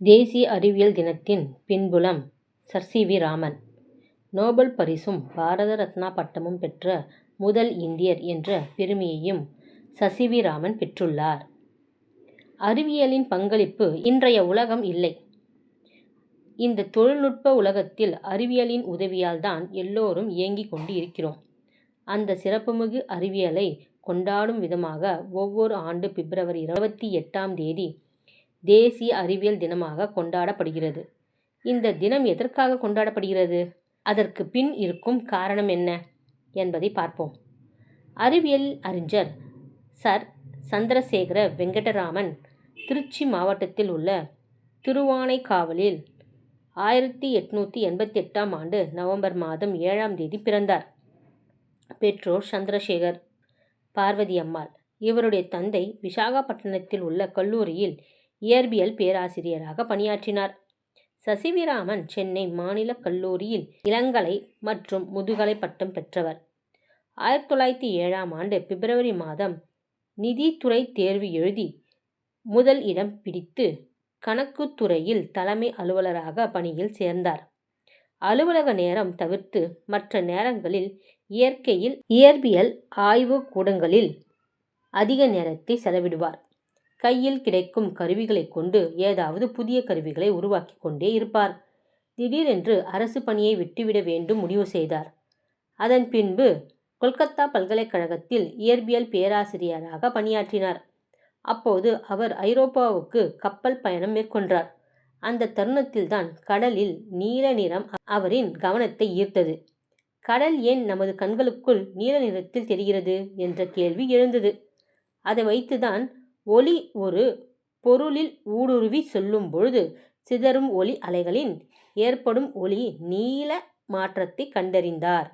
தேசிய அறிவியல் தினத்தின் பின்புலம் sir C. V. Raman. Nobel பரிசும் பாரத ரத்னா பட்டமும் பெற்ற முதல் இந்தியர் என்ற பெருமையையும் சசி வி. ராமன் பெற்றுள்ளார். அறிவியலின் பங்களிப்பு இன்றைய உலகம் இல்லை. இந்த தொழில்நுட்ப உலகத்தில் அறிவியலின் உதவியால் தான் எல்லோரும் இயங்கிக் கொண்டு இருக்கிறோம். அந்த சிறப்புமிகு அறிவியலை கொண்டாடும் விதமாக ஒவ்வொரு ஆண்டு பிப்ரவரி இருபத்தி எட்டாம் தேதி தேசிய அறிவியல் தினமாக கொண்டாடப்படுகிறது. இந்த தினம் எதற்காக கொண்டாடப்படுகிறது? அதற்கு பின் இருக்கும் காரணம் என்ன? என்பதை பார்ப்போம். அறிவியல் அறிஞர் சர். சந்திரசேகர வெங்கடராமன் திருச்சி மாவட்டத்தில் உள்ள திருவானைக்காவலில் எட்நூற்றி எண்பத்தி எண்பத்தெட்டாம் ஆண்டு நவம்பர் மாதம் ஏழாம் தேதி பிறந்தார். பெற்றோர் சந்திரசேகர், பார்வதி அம்மாள் இவருடைய தந்தை விசாகப்பட்டினத்தில் உள்ள கல்லூரியில் இயற்பியல் பேராசிரியராக பணியாற்றினார். சசிவிராமன் சென்னை மாநிலக் கல்லூரியில் இளங்கலை மற்றும் முதுகலை பட்டம் பெற்றவர். ஆயிரத்து தொள்ளாயிரத்து ஏழாம் ஆண்டு பிப்ரவரி மாதம் நிதித்துறை தேர்வு எழுதி முதல் இடம் பிடித்து கணக்குத்துறையில் தலைமை அலுவலராக பணியில் சேர்ந்தார். அலுவலக நேரம் தவிர்த்து மற்ற நேரங்களில் இயற்கையில் இயற்பியல் ஆய்வுக் கூடங்களில் அதிக நேரத்தை செலவிடுவார். கையில் கிடைக்கும் கருவிகளை கொண்டு ஏதாவது புதிய கருவிகளை உருவாக்கி கொண்டே இருப்பார். திடீரென்று அரசு பணியை விட்டுவிட வேண்டும் முடிவு செய்தார். அதன் பின்பு கொல்கத்தா பல்கலைக்கழகத்தில் இயற்பியல் பேராசிரியராக பணியாற்றினார். அப்போது அவர் ஐரோப்பாவுக்கு கப்பல் பயணம் மேற்கொண்டார். அந்த தருணத்தில்தான் கடலில் நீல நிறம் அவரின் கவனத்தை ஈர்த்தது. கடல் ஏன் நமது கண்களுக்குள் நீல நிறத்தில் தெரிகிறது என்ற கேள்வி எழுந்தது. அதை வைத்து தான் ஒளி ஒரு பொருளில் ஊடுருவிச் செல்லும் பொழுது சிதறும் ஒளி அலைகளின் ஏற்படும் ஒளி நீல மாற்றத்தை கண்டறிந்தார்.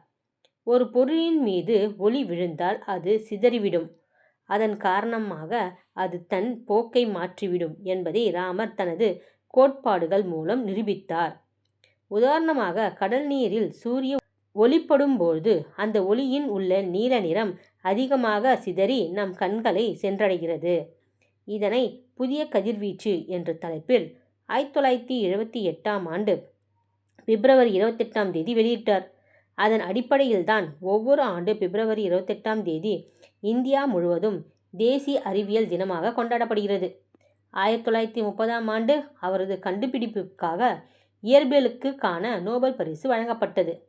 ஒரு பொருளின் மீது ஒளி விழுந்தால் அது சிதறிவிடும். அதன் காரணமாக அது தன் போக்கை மாற்றிவிடும் என்பதை ராமர் தனது கோட்பாடுகள் மூலம் நிரூபித்தார். உதாரணமாக கடல் நீரில் சூரிய ஒளிப்படும் பொழுது அந்த ஒளியின் உள்ள நீல நிறம் அதிகமாக சிதறி நம் கண்களை சென்றடைகிறது. இதனை புதிய கதிர்வீச்சு என்ற தலைப்பில் ஆயிரத்தி தொள்ளாயிரத்தி எழுபத்தி எட்டாம் ஆண்டு பிப்ரவரி இருபத்தெட்டாம் தேதி வெளியிட்டார். அதன் அடிப்படையில்தான் ஒவ்வொரு ஆண்டு பிப்ரவரி இருபத்தெட்டாம் தேதி இந்தியா முழுவதும் தேசிய அறிவியல் தினமாக கொண்டாடப்படுகிறது. ஆயிரத்தி தொள்ளாயிரத்தி முப்பதாம் ஆண்டு அவரது கண்டுபிடிப்புக்காக இயற்பியலுக்கான நோபல் பரிசு வழங்கப்பட்டது.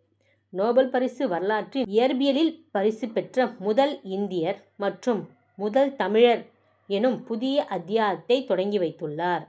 நோபல் பரிசு வரலாற்றில் இயற்பியலில் பரிசு பெற்ற முதல் இந்தியர் மற்றும் முதல் தமிழர் எனும் புதிய அத்தியாயத்தை தொடங்கி வைத்துள்ளார்.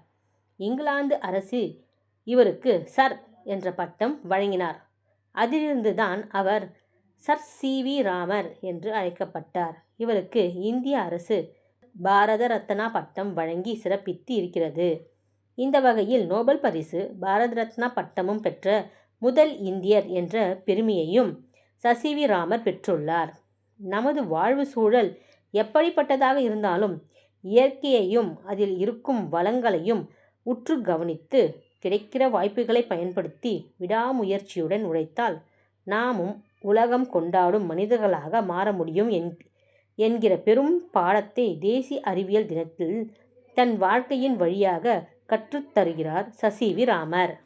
இங்கிலாந்து அரசு இவருக்கு சர் என்ற பட்டம் வழங்கினார். அதிலிருந்து தான் அவர் சர் சி. வி. ராமர் என்று அழைக்கப்பட்டார். இவருக்கு இந்திய அரசு பாரத ரத்னா பட்டம் வழங்கி சிறப்பித்து இருக்கிறது. இந்த வகையில் நோபல் பரிசு பாரத ரத்னா பட்டமும் பெற்ற முதல் இந்தியர் என்ற பெருமையையும் சசிவி வி. ராமர் பெற்றுள்ளார். நமது வாழ்வு சூழல் எப்படிப்பட்டதாக இருந்தாலும் இயற்கையையும் அதில் இருக்கும் வளங்களையும் உற்று கவனித்து கிடைக்கிற வாய்ப்புகளை பயன்படுத்தி விடாமுயற்சியுடன் உழைத்தால் நாமும் உலகம் கொண்டாடும் மனிதர்களாக மாற முடியும் என்கிற பெரும் பாடத்தை தேசிய அறிவியல் தினத்தில் தன் வாழ்க்கையின் வழியாக கற்றுத் தருகிறார் ராமர்.